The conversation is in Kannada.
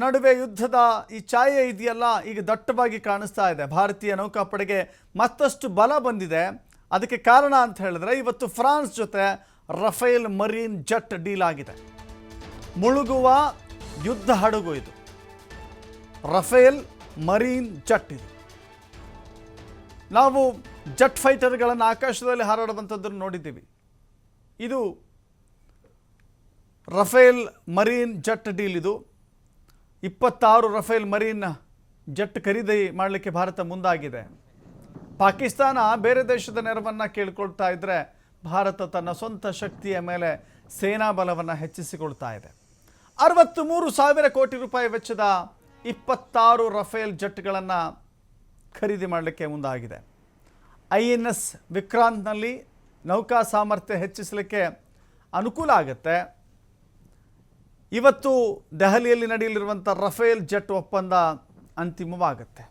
ನಡುವೆ ಯುದ್ಧದ ಈ ಛಾಯೆ ಇದೆಯಲ್ಲ, ಈಗ ದಟ್ಟವಾಗಿ ಕಾಣಿಸ್ತಾ ಇದೆ. ಭಾರತೀಯ ನೌಕಾಪಡೆಗೆ ಮತ್ತಷ್ಟು ಬಲ ಬಂದಿದೆ. ಅದಕ್ಕೆ ಕಾರಣ ಅಂತ ಹೇಳಿದ್ರೆ, ಇವತ್ತು ಫ್ರಾನ್ಸ್ ಜೊತೆ ರಫೇಲ್ ಮರೀನ್ ಜೆಟ್ ಡೀಲ್ ಆಗಿದೆ. ಮುಳುಗುವ ಯುದ್ಧ ಹಡಗು ಇದು. ರಫೇಲ್ ಮರೀನ್ ಜಟ್ ಇದು. ನಾವು ಜಟ್ ಫೈಟರ್ಗಳನ್ನು ಆಕಾಶದಲ್ಲಿ ಹಾರಾಡುವಂಥದ್ದನ್ನು ನೋಡಿದ್ದೀವಿ. ಇದು ರಫೇಲ್ ಮರೀನ್ ಜಟ್ ಡೀಲ್ ಇದು. ಇಪ್ಪತ್ತಾರು ರಫೇಲ್ ಮರೀನ್ ಜೆಟ್ ಖರೀದಿ ಮಾಡಲಿಕ್ಕೆ ಭಾರತ ಮುಂದಾಗಿದೆ. ಪಾಕಿಸ್ತಾನ ಬೇರೆ ದೇಶದ ನೆರವನ್ನು ಕೇಳಿಕೊಳ್ತಾ ಇದ್ದರೆ ಭಾರತ ತನ್ನ ಸ್ವಂತ ಶಕ್ತಿಯ ಮೇಲೆ ಸೇನಾ ಬಲವನ್ನು ಹೆಚ್ಚಿಸಿಕೊಳ್ತಾ ಇದೆ. ಅರವತ್ತು ಮೂರು ಸಾವಿರ ಕೋಟಿ ರೂಪಾಯಿ ವೆಚ್ಚದ ಇಪ್ಪತ್ತಾರು ರಫೇಲ್ ಜಟ್ಗಳನ್ನು ಖರೀದಿ ಮಾಡಲಿಕ್ಕೆ ಮುಂದಾಗಿದೆ. ಐ ಎನ್ ಎಸ್ ವಿಕ್ರಾಂತ್ನಲ್ಲಿ ನೌಕಾ ಸಾಮರ್ಥ್ಯ ಹೆಚ್ಚಿಸಲಿಕ್ಕೆ ಅನುಕೂಲ ಆಗುತ್ತೆ. ಇವತ್ತು ದೆಹಲಿಯಲ್ಲಿ ನಡೆಯಲಿರುವಂಥ ರಫೇಲ್ ಜೆಟ್ ಒಪ್ಪಂದ ಅಂತಿಮವಾಗುತ್ತೆ.